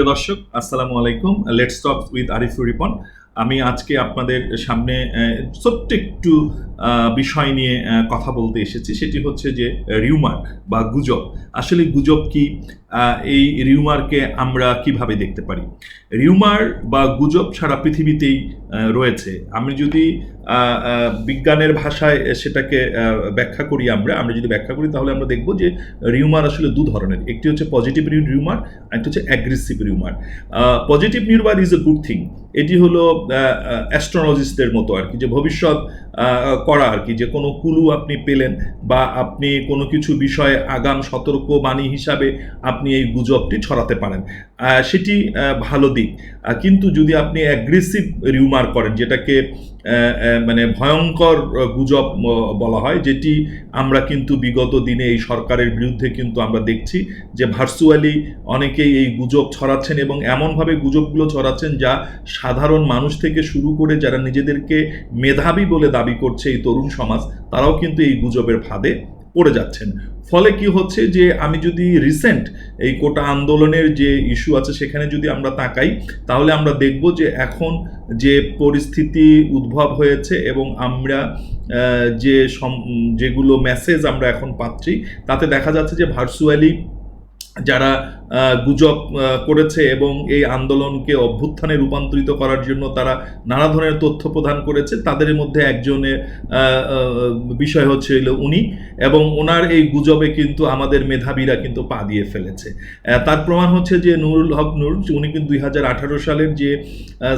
প্রিয় দর্শক, আসসালামু আলাইকুম। Let's talk with Arifur Ripon আমি আজকে আপনাদের সামনে ছোট্ট একটু বিষয় নিয়ে কথা বলতে এসেছি। সেটি হচ্ছে যে রিউমার বা গুজব। আসলে গুজব কি? এই রিউমারকে আমরা কীভাবে দেখতে পারি? রিউমার বা গুজব সারা পৃথিবীতেই রয়েছে। আমি যদি বিজ্ঞানের ভাষায় সেটাকে ব্যাখ্যা করি আমরা আমরা যদি ব্যাখ্যা করি, তাহলে আমরা দেখব যে, রিউমার আসলে দু ধরনের। একটি হচ্ছে পজিটিভ রিউমার, আরেকটি হচ্ছে aggressive rumour. Positive rumour is a good thing এটি হলো অ্যাস্ট্রোলজিস্টদের মতো আর কি যে ভবিষ্যৎ করা আর কি, যে কোনো কুলু আপনি পেলেন বা আপনি কোনো কিছু বিষয়ে আগাম সতর্ক বাণী হিসাবে আপনি এই গুজবটি ছড়াতে পারেন। সেটি ভালো দিক। কিন্তু যদি আপনি অ্যাগ্রেসিভ রিউমার করেন, যেটাকে মানে ভয়ঙ্কর গুজব বলা হয়, যেটি আমরা কিন্তু বিগত দিনে এই সরকারের বিরুদ্ধে কিন্তু আমরা দেখছি যে ভার্চুয়ালি অনেকেই এই গুজব ছড়াচ্ছেন এবং এমনভাবে গুজবগুলো ছড়াচ্ছেন যা সাধারণ মানুষ থেকে শুরু করে যারা নিজেদেরকে মেধাবী বলে দাবি করছে এই তরুণ সমাজ, তারাও কিন্তু এই গুজবের ফাঁদে পড়ে যাচ্ছেন। ফলে কি হচ্ছে যে, আমি যদি রিসেন্ট এই কোটা আন্দোলনের যে ইস্যু আছে সেখানে যদি আমরা তাকাই, তাহলে আমরা দেখব যে এখন যে পরিস্থিতি উদ্ভব হয়েছে এবং আমরা যে যেগুলো মেসেজ আমরা এখন পাচ্ছি, তাতে দেখা যাচ্ছে যে ভার্চুয়ালি যারা গুজব করেছে এবং এই আন্দোলনকে অভ্যুত্থানে রূপান্তরিত করার জন্য তারা নানা ধরনের তথ্য প্রদান করেছে, তাদের মধ্যে একজনের বিষয় হচ্ছে হলো উনি এবং ওনার এই গুজবে কিন্তু আমাদের মেধাবীরা কিন্তু পা দিয়ে ফেলেছে। তার প্রমাণ হচ্ছে যে নুরুল হক নুর উনি কিন্তু দুই হাজার আঠারো সালের যে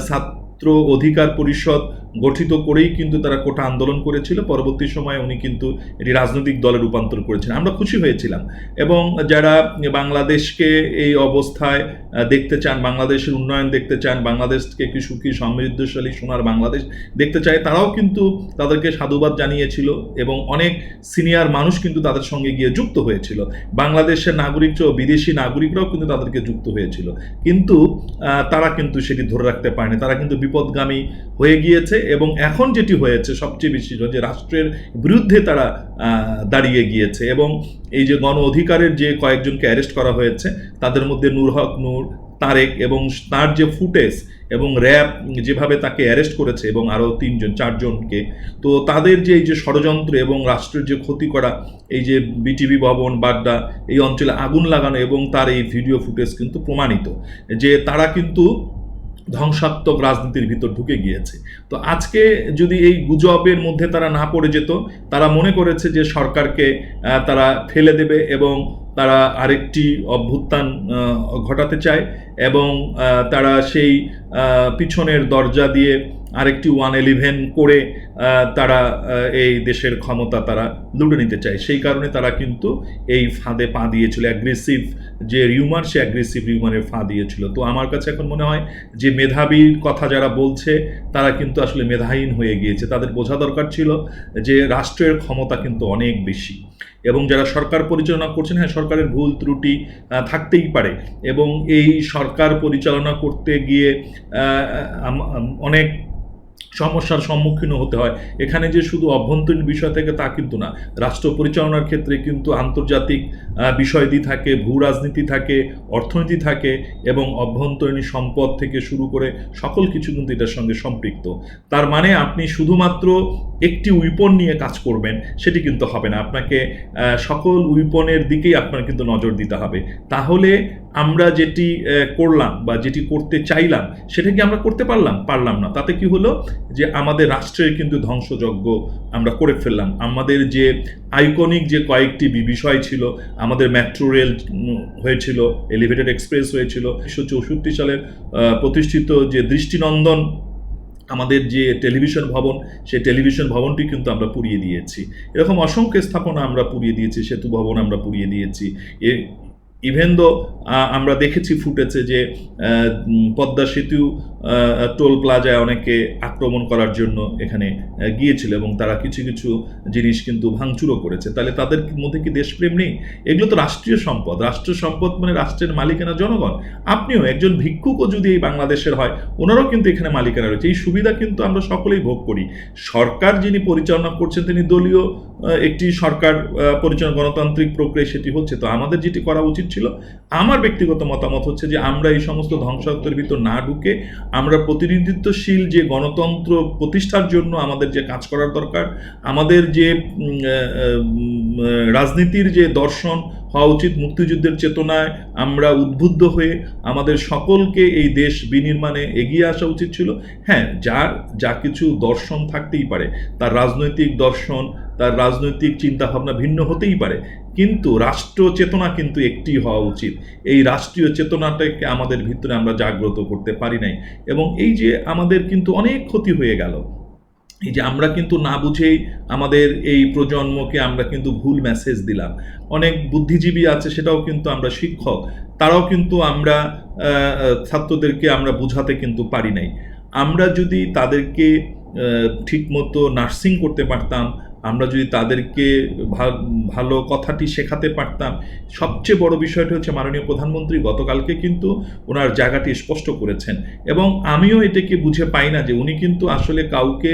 ছাত্র অধিকার পরিষদ গঠিত করেই কিন্তু তারা কোটা আন্দোলন করেছিল। পরবর্তী সময়ে উনি কিন্তু এটি রাজনৈতিক দলে রূপান্তর করেছেন। আমরা খুশি হয়েছিলাম। এবং যারা বাংলাদেশকে এই অবস্থায় দেখতে চান, বাংলাদেশের উন্নয়ন দেখতে চান, বাংলাদেশকে কি সুখী সমৃদ্ধশালী সোনার বাংলাদেশ দেখতে চায়, তারাও কিন্তু তাদেরকে সাধুবাদ জানিয়েছিল এবং অনেক সিনিয়র মানুষ কিন্তু তাদের সঙ্গে গিয়ে যুক্ত হয়েছিল। বাংলাদেশের নাগরিক ও বিদেশি নাগরিকরাও কিন্তু তাদেরকে যুক্ত হয়েছিল। কিন্তু তারা কিন্তু সেটি ধরে রাখতে পারেনি। তারা কিন্তু বিপদগামী হয়ে গিয়েছে এবং এখন যেটি হয়েছে সবচেয়ে বেশি যে রাষ্ট্রের বিরুদ্ধে তারা দাঁড়িয়ে গিয়েছে এবং এই যে গণ অধিকারের যে কয়েকজনকে অ্যারেস্ট করা হয়েছে, তাদের মধ্যে নূর হক নূর, তারেক এবং তার যে ফুটেজ এবং র্যাব যেভাবে তাকে অ্যারেস্ট করেছে এবং আরও তিনজন, চারজনকে, তো তাদের যে এই যে ষড়যন্ত্র এবং রাষ্ট্রের যে ক্ষতি করা, এই যে বিটিভি ভবন, বাড্ডা, এই অঞ্চলে আগুন লাগানো এবং তার এই ভিডিও ফুটেজ কিন্তু প্রমাণিত যে তারা কিন্তু ধ্বংসাত্মক রাজনীতির ভিতর ঢুকে গিয়েছে। তো আজকে যদি এই গুজবের মধ্যে তারা না পড়ে যেত, তারা মনে করেছে যে সরকারকে তারা ফেলে দেবে এবং তারা আরেকটি অভ্যুত্থান ঘটাতে চায় এবং তারা সেই পিছনের দরজা দিয়ে আরেকটি ওয়ান এলিভেন করে তারা এই দেশের ক্ষমতা তারা লুটে নিতে চায়। সেই কারণে তারা কিন্তু এই ফাঁদে পা দিয়েছিল অ্যাগ্রেসিভ যে রিউমার সে অ্যাগ্রেসিভ রিউমারের ফাঁ দিয়েছিল। তো আমার কাছে এখন মনে হয় যে মেধাবীর কথা যারা বলছে, তারা কিন্তু আসলে মেধাহীন হয়ে গিয়েছে। তাদের বোঝা দরকার ছিল যে রাষ্ট্রের ক্ষমতা কিন্তু অনেক বেশি। এবং যারা সরকার পরিচালনা করছেন হ্যাঁ সরকারের ভুল ত্রুটি থাকতেই পারে। এবং এই সরকার পরিচালনা করতে গিয়ে অনেক সমস্যার সম্মুখীন হতে হয়। এখানে যে শুধু অভ্যন্তরীণ বিষয় থেকে তা কিন্তু না। রাষ্ট্র পরিচালনার ক্ষেত্রে কিন্তু আন্তর্জাতিক আহ, বিষয়াদি থাকে ভূ রাজনীতি থাকে অর্থনীতি থাকে এবং অভ্যন্তরীণ সম্পদ থেকে শুরু করে সকল কিছু কিন্তু এটার সঙ্গে সম্পৃক্ত। তার মানে আপনি শুধুমাত্র একটি উইপন নিয়ে কাজ করবেন সেটি কিন্তু হবে না। আপনাকে সকল উইপনের দিকেই আপনার কিন্তু নজর দিতে হবে। তাহলে আমরা যেটি করলাম বা যেটি করতে চাইলাম সেটা কি আমরা করতে পারলাম পারলাম না। তাতে কি হলো? যে আমাদের রাষ্ট্রের কিন্তু ধ্বংসযজ্ঞ আমরা করে ফেললাম। আমাদের যে আইকনিক যে কয়েকটি বিষয় ছিল, আমাদের মেট্রো রেল হয়েছিল, এলিভেটেড এক্সপ্রেস হয়েছিল। উনিশশো চৌষট্টি সালের প্রতিষ্ঠিত যে দৃষ্টিনন্দন, আমাদের যে টেলিভিশন ভবন, সেই টেলিভিশন ভবনটি কিন্তু আমরা পুড়িয়ে দিয়েছি। এরকম অসংখ্য স্থাপনা আমরা পুড়িয়ে দিয়েছি, সেতু ভবন আমরা পুড়িয়ে দিয়েছি। ইভেন দো আমরা দেখেছি ফুটেছে যে পদ্মা সেতু টোল প্লাজায় অনেকে আক্রমণ করার জন্য এখানে গিয়েছিল এবং তারা কিছু কিছু জিনিস কিন্তু ভাঙচুরও করেছে। তাহলে তাদের মধ্যে কি দেশপ্রেম নেই? এগুলো তো রাষ্ট্রীয় সম্পদ। রাষ্ট্রীয় সম্পদ মানে রাষ্ট্রের মালিকানা জনগণ। আপনিও একজন ভিক্ষুকও যদি এই বাংলাদেশের হয়, ওনারাও কিন্তু এখানে মালিকানা রয়েছে। এই সুবিধা কিন্তু আমরা সকলেই ভোগ করি। সরকার যিনি পরিচালনা করছেন, তিনি দলীয় একটি সরকার পরিচালনা গণতান্ত্রিক প্রক্রিয়া সেটি হচ্ছে। তো আমাদের যেটি করা উচিত ছিল। আমার ব্যক্তিগত মতামত হচ্ছে যে আমরা এই সমস্ত ধ্বংসাত্মের ভিতর না ঢুকে আমরা প্রতিনিধিত্বশীল যে গণতন্ত্র প্রতিষ্ঠার জন্য আমাদের যে কাজ করার দরকার, আমাদের যে রাজনীতির যে দর্শন হওয়া উচিত মুক্তিযুদ্ধের চেতনায় আমরা উদ্বুদ্ধ হয়ে আমাদের সকলকে এই দেশ বিনির্মাণে এগিয়ে আসা উচিত ছিল। হ্যাঁ যার যা কিছু দর্শন থাকতেই পারে, তার রাজনৈতিক দর্শন, তার রাজনৈতিক চিন্তাভাবনা ভিন্ন হতেই পারে। কিন্তু রাষ্ট্র চেতনা কিন্তু একটি হওয়া উচিত। এই রাষ্ট্রীয় চেতনাটাকে আমাদের ভিতরে আমরা জাগ্রত করতে পারি নাই। এবং এই যে আমাদের কিন্তু অনেক ক্ষতি হয়ে গেল এই যে আমরা কিন্তু না বুঝেই আমাদের এই প্রজন্মকে আমরা কিন্তু ভুল মেসেজ দিলাম। অনেক বুদ্ধিজীবী আছে, সেটাও কিন্তু আমরা শিক্ষক। তারাও কিন্তু আমরা ছাত্রদেরকে আমরা বোঝাতে কিন্তু পারি নাই। আমরা যদি তাদেরকে ঠিকমতো নার্সিং করতে পারতাম, আমরা যদি তাদেরকে ভালো কথাটি শেখাতে পারতাম, সবচেয়ে বড় বিষয়টি হচ্ছে মাননীয় প্রধানমন্ত্রী গতকালকে কিন্তু ওনার জায়গাটি স্পষ্ট করেছেন। এবং আমিও এটাকে বুঝে পাই না যে উনি কিন্তু আসলে কাউকে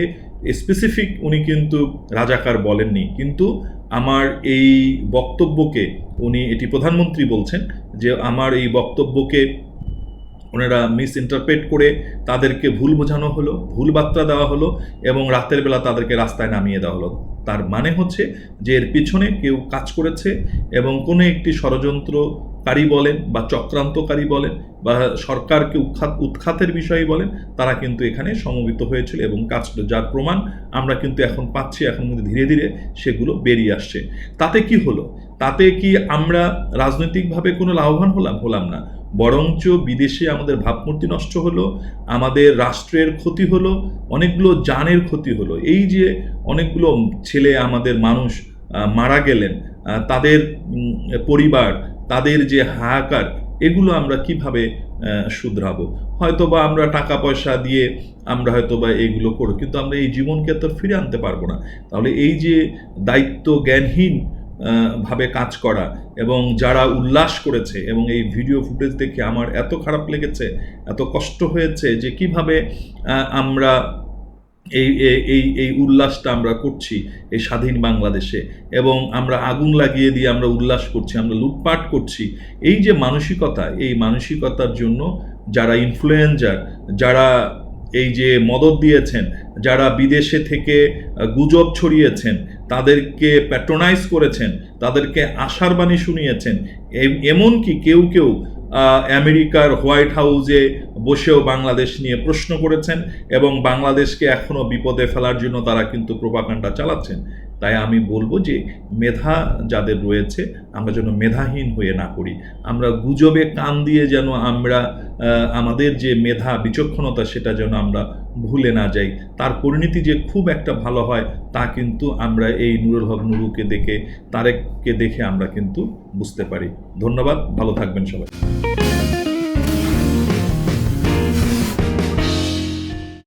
স্পেসিফিক উনি কিন্তু রাজাকার বলেননি। কিন্তু আমার এই বক্তব্যকে উনি, এটি প্রধানমন্ত্রী বলছেন যে আমার এই বক্তব্যকে ওনারা মিস ইন্টারপ্রেট করে তাদেরকে ভুল বোঝানো হলো, ভুল বার্তা দেওয়া হলো এবং রাতের বেলা তাদেরকে রাস্তায় নামিয়ে দেওয়া হলো। তার মানে হচ্ছে যে এর পিছনে কেউ কাজ করেছে এবং কোনো একটি ষড়যন্ত্রকারী বলেন বা চক্রান্তকারী বলেন বা সরকারকে উৎখাত, উৎখাতের বিষয়ে বলেন, তারা কিন্তু এখানে সমবেত হয়েছিল এবং কাজ যার প্রমাণ আমরা কিন্তু এখন পাচ্ছি, এখন কিন্তু ধীরে ধীরে সেগুলো বেরিয়ে আসছে। তাতে কি হলো? তাতে কি আমরা রাজনৈতিকভাবে কোনো লাভবান হলাম? হলাম না। বরঞ্চ বিদেশে আমাদের ভাবমূর্তি নষ্ট হলো, আমাদের রাষ্ট্রের ক্ষতি হলো, অনেকগুলো জানের ক্ষতি হলো। এই যে অনেকগুলো ছেলে আমাদের মানুষ মারা গেলেন তাদের পরিবার তাদের যে হাহাকার, এগুলো আমরা কীভাবে শুধরাবো? হয়তো বা আমরা টাকা পয়সা দিয়ে আমরা হয়তো বা এইগুলো করো কিন্তু আমরা এই জীবনকে তো ফিরে আনতে পারব না। তাহলে এই যে দায়িত্ব জ্ঞানহীন ভাবে কাজ করা এবং যারা উল্লাস করেছে এবং এই ভিডিও ফুটেজ দেখে আমার এত খারাপ লেগেছে, এত কষ্ট হয়েছে যে কীভাবে আমরা এই, এই- এই উল্লাসটা আমরা করছি এই স্বাধীন বাংলাদেশে। এবং আমরা আগুন লাগিয়ে দিয়ে আমরা উল্লাস করছি, আমরা লুটপাট করছি। এই যে মানসিকতা, এই মানসিকতার জন্য যারা ইনফ্লুয়েঞ্জার যারা এই যে মদত দিয়েছেন, যারা বিদেশে থেকে গুজব ছড়িয়েছেন, তাদেরকে প্যাট্রোনাইজ করেছেন, তাদেরকে আশার বাণী শুনিয়েছেন এমনকি কেউ কেউ আমেরিকার হোয়াইট হাউসে বসেও বাংলাদেশ নিয়ে প্রশ্ন করেছেন এবং বাংলাদেশকে এখনও বিপদে ফেলার জন্য তারা কিন্তু প্রোপাকাণ্ডা চালাচ্ছেন। তাই আমি বলব যে, মেধা যাদের রয়েছে, আমরা যেন মেধাহীন হয়ে না করি আমরা গুজবে কান দিয়ে যেন আমরা আমাদের যে মেধা বিচক্ষণতা সেটা যেন আমরা ভুলে না যাই। তার পরিণতি যে খুব একটা ভালো হয়, তা কিন্তু আমরা এই নুরুল হক নুরুকে দেখে, তারেককে দেখে আমরা কিন্তু বুঝতে পারি। ধন্যবাদ, ভালো থাকবেন সবাই।